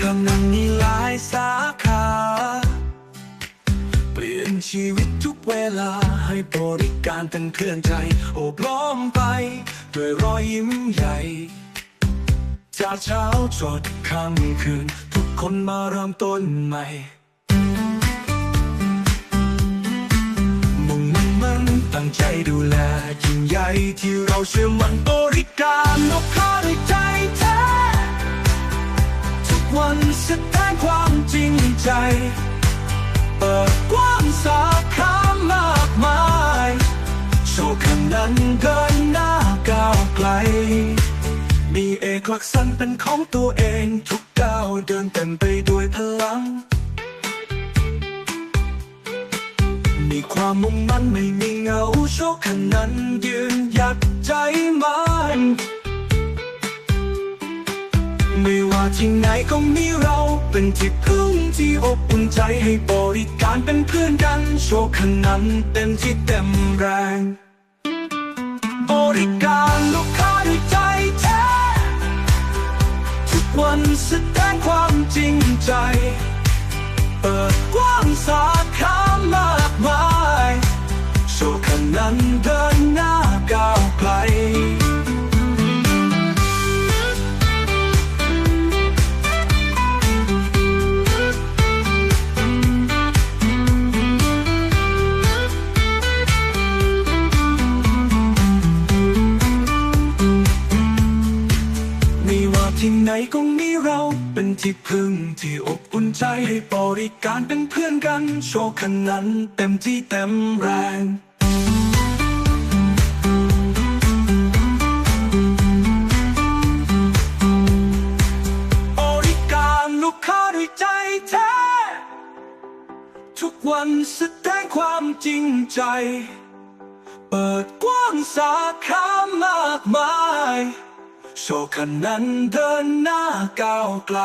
คันนั้นมีหลายสาขา เปลี่ยนชีวิตทุกเวลาให้บริการเป็นเพื่อนใจ โอบล้อมไป ด้วยรอยยิ้มใหญ่ จากเช้าจดค่ำคืน ทุกคนมาเริ่มต้นใหม่มุ่งมั่นมันตั้งใจดูแลยิ่งใหญ่ที่เราเชื่อมันบริการลูกค้า วันแสดงความจริงใจ เปิดกว้างสาขามากมาย โชว์คันนั้นเดินหน้าก้าวไกล มีเอกลักษณ์เป็นของตัวเองทุกก้าวเดินเต็มไปด้วยพลัง มีความมุ่งมั่นไม่มีเงาโชคคันนั้นยืนหยัดใจมัน ที่ไหนก็มีเราเป็นที่พึ่งที่อบอุ่นใจให้บริการเป็นเพื่อนกัน โชคคันนั้นเต็มที่เต็มแรง บริการลูกค้าด้วยใจแท้ทุกวันแสดงความจริงใจ เปิดกว้างสาขามากมาย โชว์คันนั้นเดิน ที่ไหนก็มีเราเป็นที่พึ่งที่อบอุ่นใจให้บริการเป็นเพื่อนกัน โชว์คันนั้นเต็มที่เต็มแรงบริการลูกค้าด้วยใจแท้ทุกวันแสดงความจริงใจ เปิดกว้างสาขามากมาย โชคันนั้นเดินหน้าก้าวไกล